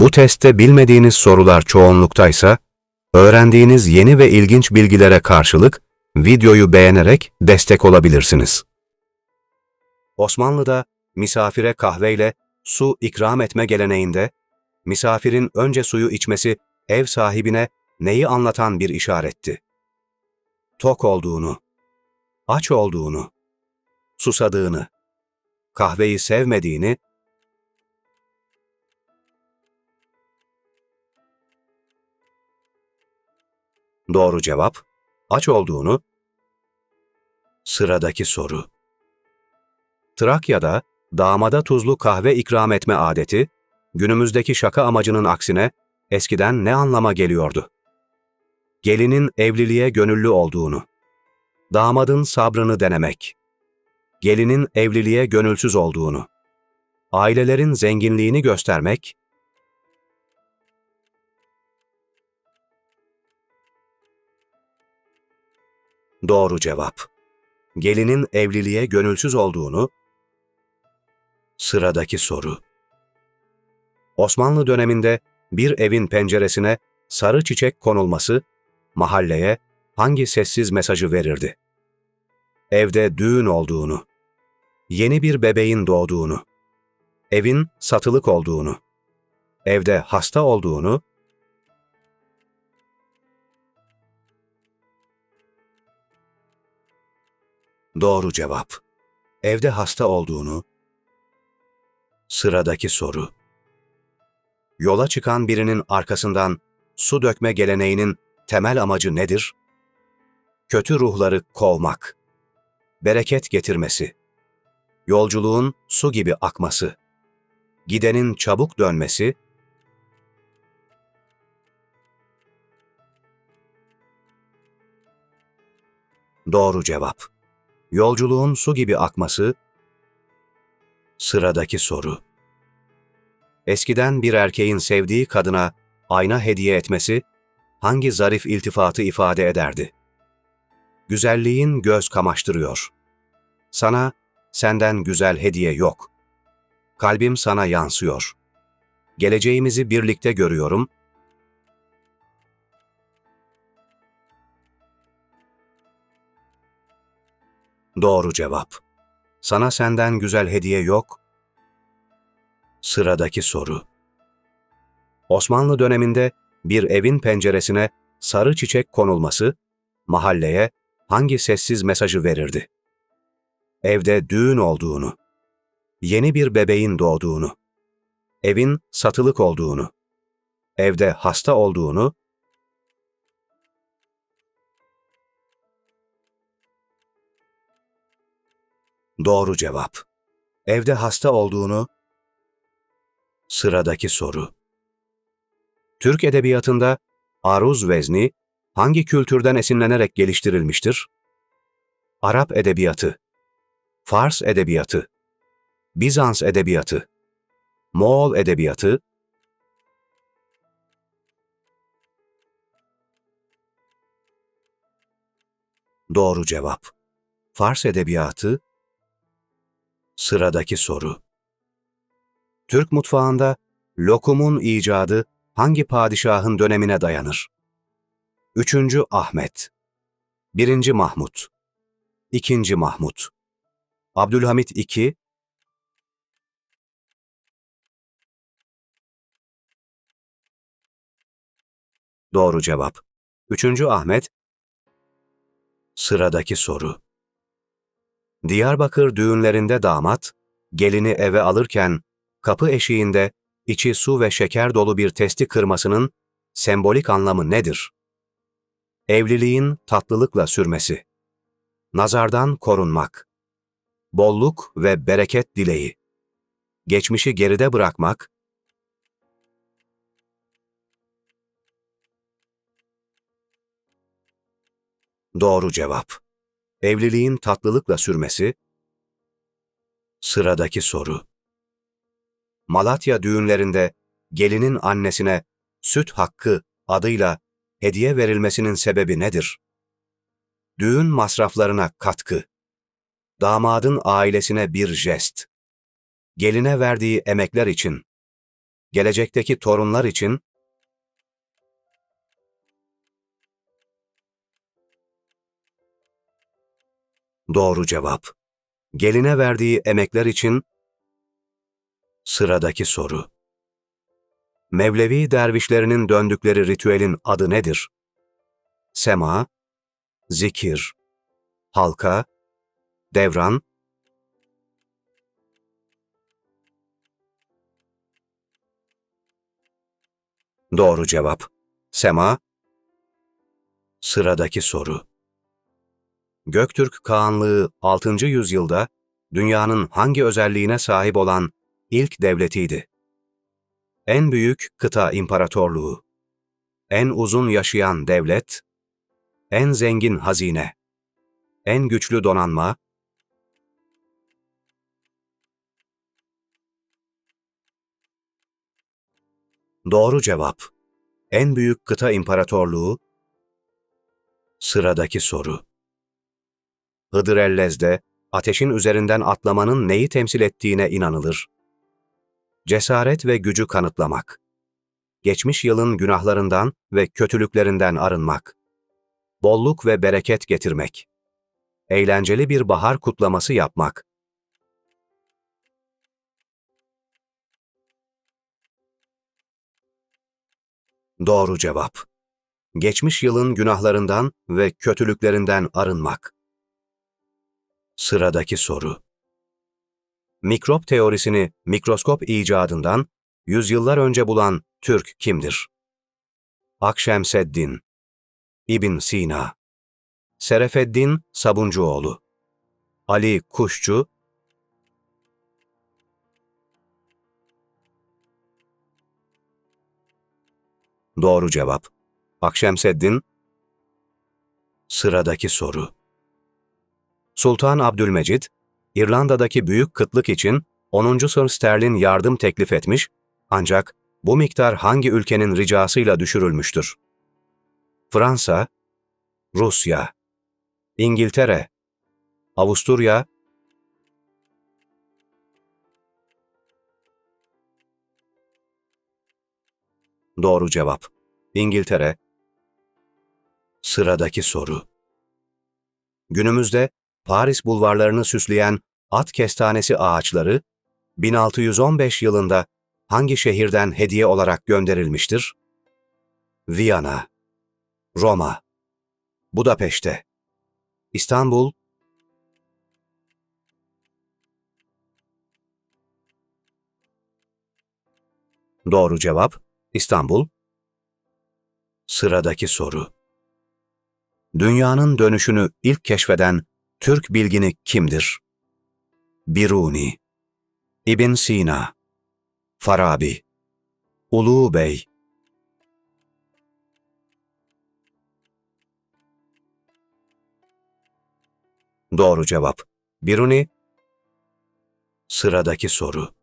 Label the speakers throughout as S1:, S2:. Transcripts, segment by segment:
S1: Bu testte bilmediğiniz sorular çoğunluktaysa, öğrendiğiniz yeni ve ilginç bilgilere karşılık videoyu beğenerek destek olabilirsiniz. Osmanlı'da misafire kahveyle su ikram etme geleneğinde, misafirin önce suyu içmesi ev sahibine neyi anlatan bir işaretti? Tok olduğunu, aç olduğunu, susadığını, kahveyi sevmediğini, Doğru cevap, aç olduğunu. Sıradaki soru. Trakya'da damada tuzlu kahve ikram etme adeti, günümüzdeki şaka amacının aksine eskiden ne anlama geliyordu? Gelinin evliliğe gönüllü olduğunu, damadın sabrını denemek, gelinin evliliğe gönülsüz olduğunu, ailelerin zenginliğini göstermek, Doğru cevap. Gelinin evliliğe gönülsüz olduğunu. Sıradaki soru. Osmanlı döneminde bir evin penceresine sarı çiçek konulması mahalleye hangi sessiz mesajı verirdi? Evde düğün olduğunu, yeni bir bebeğin doğduğunu, evin satılık olduğunu, evde hasta olduğunu, Doğru cevap. Evde hasta olduğunu. Sıradaki soru. Yola çıkan birinin arkasından su dökme geleneğinin temel amacı nedir? Kötü ruhları kovmak. Bereket getirmesi. Yolculuğun su gibi akması. Gidenin çabuk dönmesi. Doğru cevap. Yolculuğun su gibi akması. Sıradaki soru. Eskiden bir erkeğin sevdiği kadına ayna hediye etmesi hangi zarif iltifatı ifade ederdi? Güzelliğin göz kamaştırıyor. Sana senden güzel hediye yok. Kalbim sana yansıyor. Geleceğimizi birlikte görüyorum. Doğru cevap. Sana senden güzel hediye yok. Sıradaki soru. Osmanlı döneminde bir evin penceresine sarı çiçek konulması mahalleye hangi sessiz mesajı verirdi? Evde düğün olduğunu, yeni bir bebeğin doğduğunu, evin satılık olduğunu, evde hasta olduğunu, Doğru cevap. Evde hasta olduğunu. Sıradaki soru. Türk edebiyatında aruz vezni hangi kültürden esinlenerek geliştirilmiştir? Arap edebiyatı, Fars edebiyatı, Bizans edebiyatı, Moğol edebiyatı, Doğru cevap. Fars edebiyatı, Sıradaki soru. Türk mutfağında lokumun icadı hangi padişahın dönemine dayanır? 3. Ahmet 1. Mahmut 2. Mahmut Abdülhamit II Doğru cevap. 3. Ahmet Sıradaki soru. Diyarbakır düğünlerinde damat, gelini eve alırken kapı eşiğinde içi su ve şeker dolu bir testi kırmasının sembolik anlamı nedir? Evliliğin tatlılıkla sürmesi, nazardan korunmak, bolluk ve bereket dileği, geçmişi geride bırakmak, Doğru cevap. Evliliğin tatlılıkla sürmesi. Sıradaki soru. Malatya düğünlerinde gelinin annesine süt hakkı adıyla hediye verilmesinin sebebi nedir? Düğün masraflarına katkı. Damadın ailesine bir jest. Geline verdiği emekler için gelecekteki torunlar için Doğru cevap. Geline verdiği emekler için Sıradaki soru. Mevlevi dervişlerinin döndükleri ritüelin adı nedir? Sema, zikir, halka, devran, Doğru cevap. Sema. Sıradaki soru. Göktürk Kağanlığı 6. yüzyılda dünyanın hangi özelliğine sahip olan ilk devletiydi? En büyük kıta imparatorluğu, en uzun yaşayan devlet, en zengin hazine, en güçlü donanma, Doğru cevap. En büyük kıta imparatorluğu. Sıradaki soru. Hıdır Ellez'de ateşin üzerinden atlamanın neyi temsil ettiğine inanılır. Cesaret ve gücü kanıtlamak. Geçmiş yılın günahlarından ve kötülüklerinden arınmak. Bolluk ve bereket getirmek. Eğlenceli bir bahar kutlaması yapmak. Doğru cevap. Geçmiş yılın günahlarından ve kötülüklerinden arınmak. Sıradaki soru. Mikrop teorisini mikroskop icadından yüzyıllar önce bulan Türk kimdir? Akşemseddin, İbn Sina, Serefeddin Sabuncuoğlu, Ali Kuşçu, Doğru cevap. Akşemseddin. Sıradaki soru. Sultan Abdülmecit, İrlanda'daki büyük kıtlık için 10. Sir Sterlin yardım teklif etmiş ancak bu miktar hangi ülkenin ricasıyla düşürülmüştür? Fransa, Rusya, İngiltere, Avusturya, Doğru cevap. İngiltere. Sıradaki soru. Günümüzde Paris bulvarlarını süsleyen at kestanesi ağaçları 1615 yılında hangi şehirden hediye olarak gönderilmiştir? Viyana, Roma, Budapeşte, İstanbul, Doğru cevap İstanbul. Sıradaki soru. Dünyanın dönüşünü ilk keşfeden Türk bilgini kimdir? Biruni, İbn Sina, Farabi, Ulu Bey. Doğru cevap. Biruni. Sıradaki soru.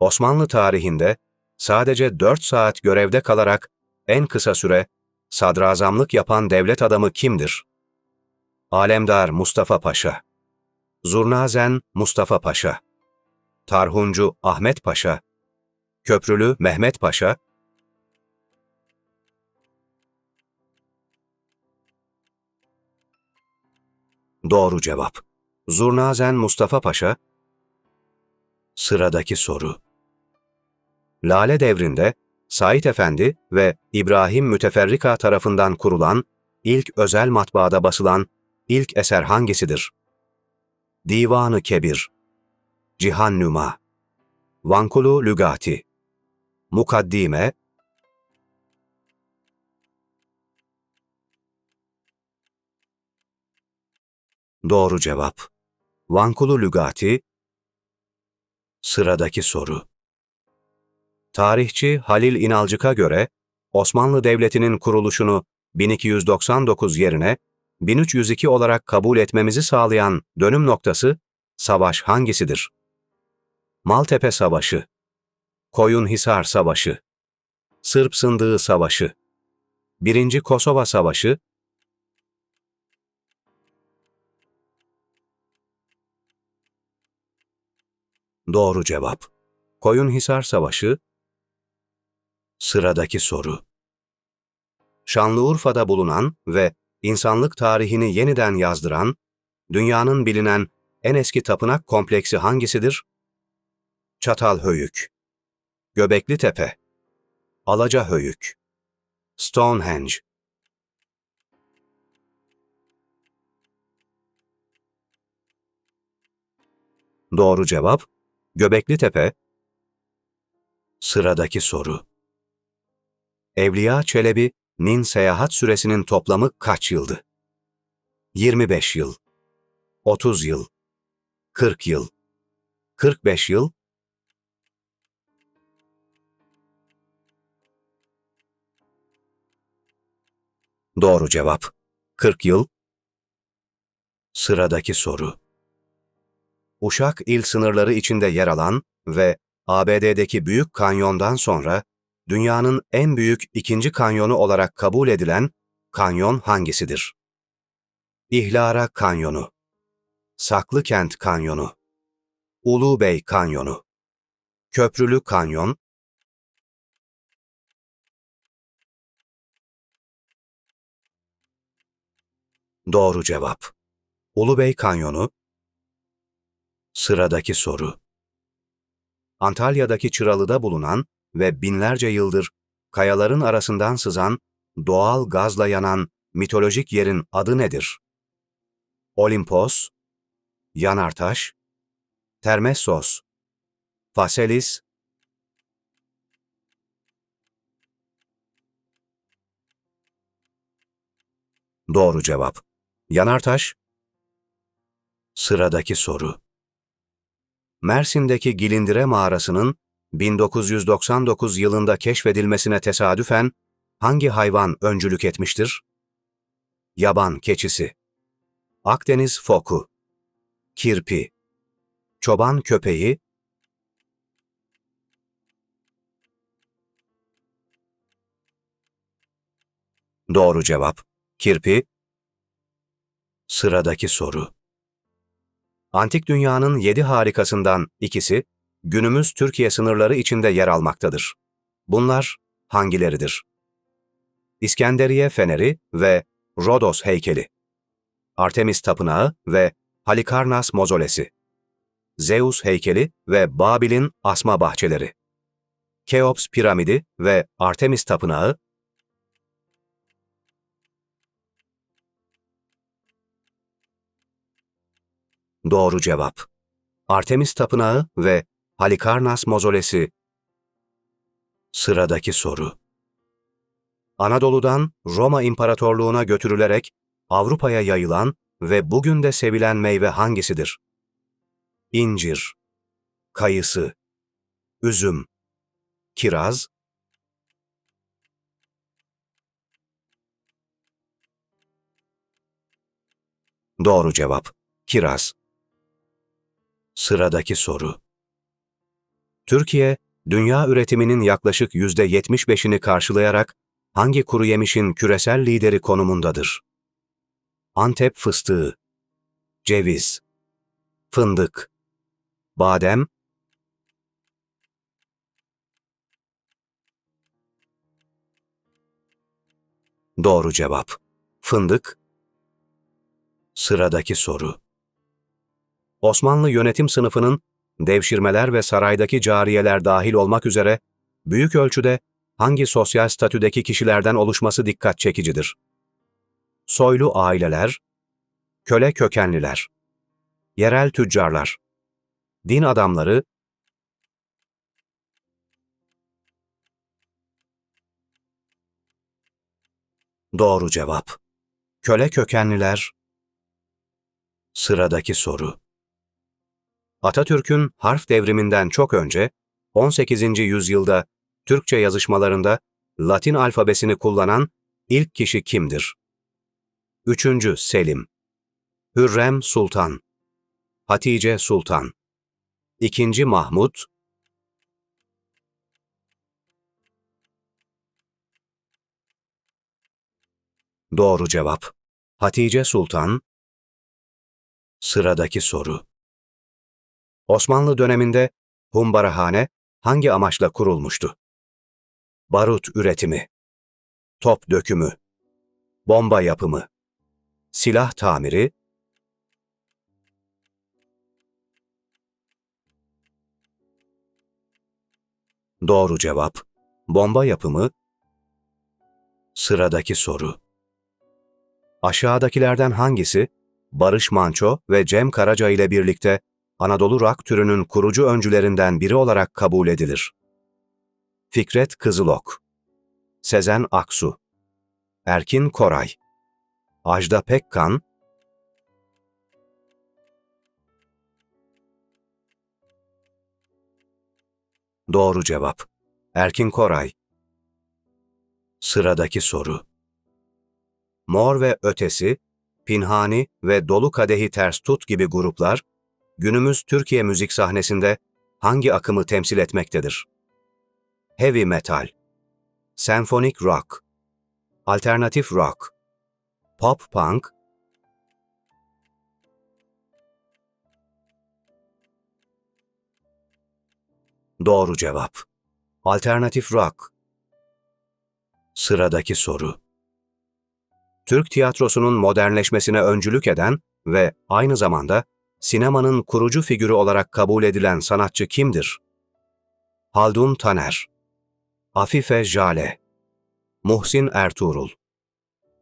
S1: Osmanlı tarihinde sadece 4 saat görevde kalarak en kısa süre sadrazamlık yapan devlet adamı kimdir? Alemdar Mustafa Paşa, Zurnazen Mustafa Paşa, Tarhuncu Ahmet Paşa, Köprülü Mehmet Paşa, Doğru cevap. Zurnazen Mustafa Paşa. Sıradaki soru. Lale devrinde Said Efendi ve İbrahim Müteferrika tarafından kurulan ilk özel matbaada basılan ilk eser hangisidir? Divanı Kebir, Cihan Nüma, Vankulu Lügati, Mukaddime, Doğru cevap. Vankulu Lügati, Sıradaki soru. Tarihçi Halil İnalcık'a göre Osmanlı Devleti'nin kuruluşunu 1299 yerine 1302 olarak kabul etmemizi sağlayan dönüm noktası savaş hangisidir? Maltepe Savaşı, Koyunhisar Savaşı, Sırp Sındığı Savaşı, 1. Kosova Savaşı, Doğru cevap. Koyunhisar Savaşı Sıradaki soru Şanlıurfa'da bulunan ve insanlık tarihini yeniden yazdıran, dünyanın bilinen en eski tapınak kompleksi hangisidir? Çatalhöyük, Göbekli Tepe, Alacahöyük, Stonehenge. Doğru cevap, Göbekli Tepe. Sıradaki soru. Evliya Çelebi'nin seyahat süresinin toplamı kaç yıldı? 25 yıl, 30 yıl, 40 yıl, 45 yıl, Doğru cevap. 40 yıl. Sıradaki soru. Uşak il sınırları içinde yer alan ve ABD'deki Büyük Kanyon'dan sonra dünyanın en büyük ikinci kanyonu olarak kabul edilen kanyon hangisidir? İhlara Kanyonu, Saklıkent Kanyonu, Ulubey Kanyonu, Köprülü Kanyon, Doğru cevap. Ulubey Kanyonu. Sıradaki soru. Antalya'daki Çıralı'da bulunan ve binlerce yıldır kayaların arasından sızan, doğal gazla yanan mitolojik yerin adı nedir? Olimpos, Yanartaş, Termessos, Faselis, Doğru cevap. Yanartaş. Sıradaki soru. Mersin'deki Gilindire mağarasının 1999 yılında keşfedilmesine tesadüfen hangi hayvan öncülük etmiştir? Yaban keçisi, Akdeniz foku, kirpi, çoban köpeği, Doğru cevap. Kirpi. Sıradaki soru. Antik dünyanın yedi harikasından ikisi, günümüz Türkiye sınırları içinde yer almaktadır. Bunlar hangileridir? İskenderiye Feneri ve Rodos heykeli, Artemis Tapınağı ve Halikarnas Mozolesi, Zeus heykeli ve Babil'in asma bahçeleri, Keops piramidi ve Artemis Tapınağı, Doğru cevap. Artemis Tapınağı ve Halikarnas Mozolesi. Sıradaki soru. Anadolu'dan Roma İmparatorluğu'na götürülerek Avrupa'ya yayılan ve bugün de sevilen meyve hangisidir? İncir, kayısı, üzüm, kiraz, Doğru cevap. Kiraz. Sıradaki soru. Türkiye, dünya üretiminin yaklaşık yüzde 75'ini karşılayarak hangi kuru yemişin küresel lideri konumundadır? Antep fıstığı, ceviz, fındık, badem, Doğru cevap. Fındık. Sıradaki soru. Osmanlı yönetim sınıfının devşirmeler ve saraydaki cariyeler dahil olmak üzere büyük ölçüde hangi sosyal statüdeki kişilerden oluşması dikkat çekicidir? Soylu aileler, köle kökenliler, yerel tüccarlar, din adamları, Doğru cevap. Köle kökenliler. Sıradaki soru. Atatürk'ün harf devriminden çok önce 18. yüzyılda Türkçe yazışmalarında Latin alfabesini kullanan ilk kişi kimdir? 3. Selim Hürrem Sultan Hatice Sultan 2. Mahmut Doğru cevap. Hatice Sultan Sıradaki soru Osmanlı döneminde Humbarahane hangi amaçla kurulmuştu? Barut üretimi, top dökümü, bomba yapımı, silah tamiri, Doğru cevap, bomba yapımı. Sıradaki soru. Aşağıdakilerden hangisi Barış Manço ve Cem Karaca ile birlikte Anadolu rock türünün kurucu öncülerinden biri olarak kabul edilir? Fikret Kızılok, Sezen Aksu, Erkin Koray, Ajda Pekkan, Doğru cevap. Erkin Koray. Sıradaki soru. Mor ve Ötesi, Pinhani ve Dolu Kadehi Ters Tut gibi gruplar, günümüz Türkiye müzik sahnesinde hangi akımı temsil etmektedir? Heavy metal, senfonik rock, alternatif rock, pop punk, Doğru cevap. Alternatif rock. Sıradaki soru. Türk tiyatrosunun modernleşmesine öncülük eden ve aynı zamanda sinemanın kurucu figürü olarak kabul edilen sanatçı kimdir? Haldun Taner, Afife Jale, Muhsin Ertuğrul,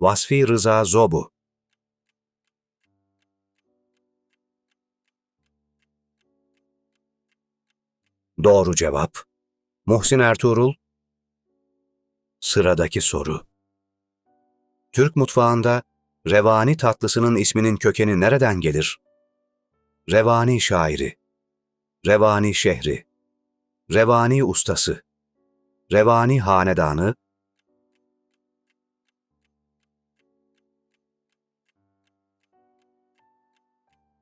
S1: Vasfi Rıza Zobu, Doğru cevap. Muhsin Ertuğrul. Sıradaki soru. Türk mutfağında revani tatlısının isminin kökeni nereden gelir? Revani şairi, revani şehri, revani ustası, revani hanedanı,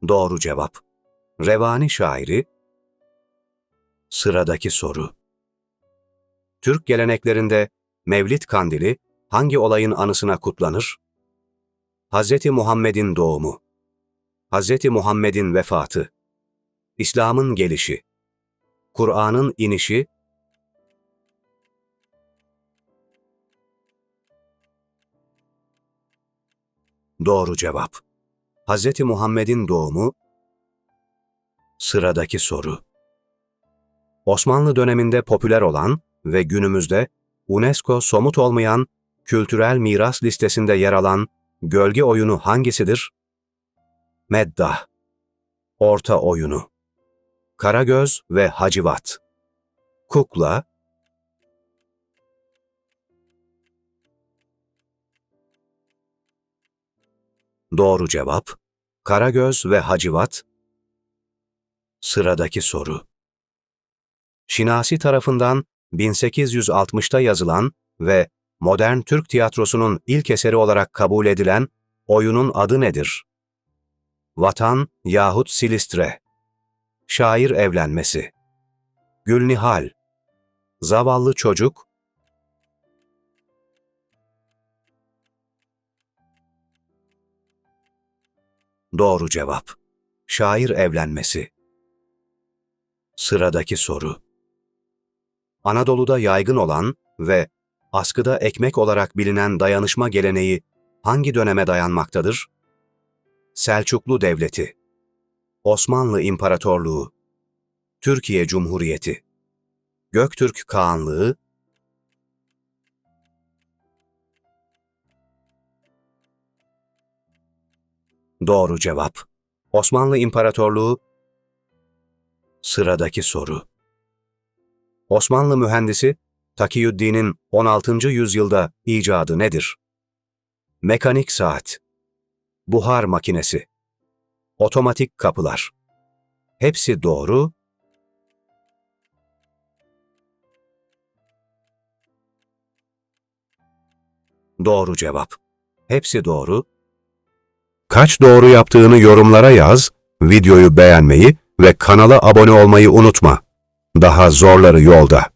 S1: Doğru cevap. Revani şairi, Sıradaki soru. Türk geleneklerinde Mevlid kandili hangi olayın anısına kutlanır? Hz. Muhammed'in doğumu, Hz. Muhammed'in vefatı, İslam'ın gelişi, Kur'an'ın inişi, Doğru cevap. Hz. Muhammed'in doğumu, Sıradaki soru. Osmanlı döneminde popüler olan ve günümüzde UNESCO somut olmayan kültürel miras listesinde yer alan gölge oyunu hangisidir? Meddah Orta oyunu. Karagöz ve Hacivat. Kukla. Doğru cevap Karagöz ve Hacivat. Sıradaki soru. Şinasi tarafından 1860'ta yazılan ve modern Türk tiyatrosunun ilk eseri olarak kabul edilen oyunun adı nedir? Vatan yahut Silistre Şair evlenmesi Gülnihal Zavallı çocuk Doğru cevap. Şair evlenmesi. Sıradaki soru. Anadolu'da yaygın olan ve askıda ekmek olarak bilinen dayanışma geleneği hangi döneme dayanmaktadır? Selçuklu Devleti, Osmanlı İmparatorluğu, Türkiye Cumhuriyeti, Göktürk Kağanlığı, Doğru cevap. Osmanlı İmparatorluğu Sıradaki soru. Osmanlı mühendisi Takiyüddin'in 16. yüzyılda icadı nedir? Mekanik saat, buhar makinesi, otomatik kapılar. Hepsi doğru. Doğru cevap. Hepsi doğru. Kaç doğru yaptığını yorumlara yaz, videoyu beğenmeyi ve kanala abone olmayı unutma. Daha zorları yolda.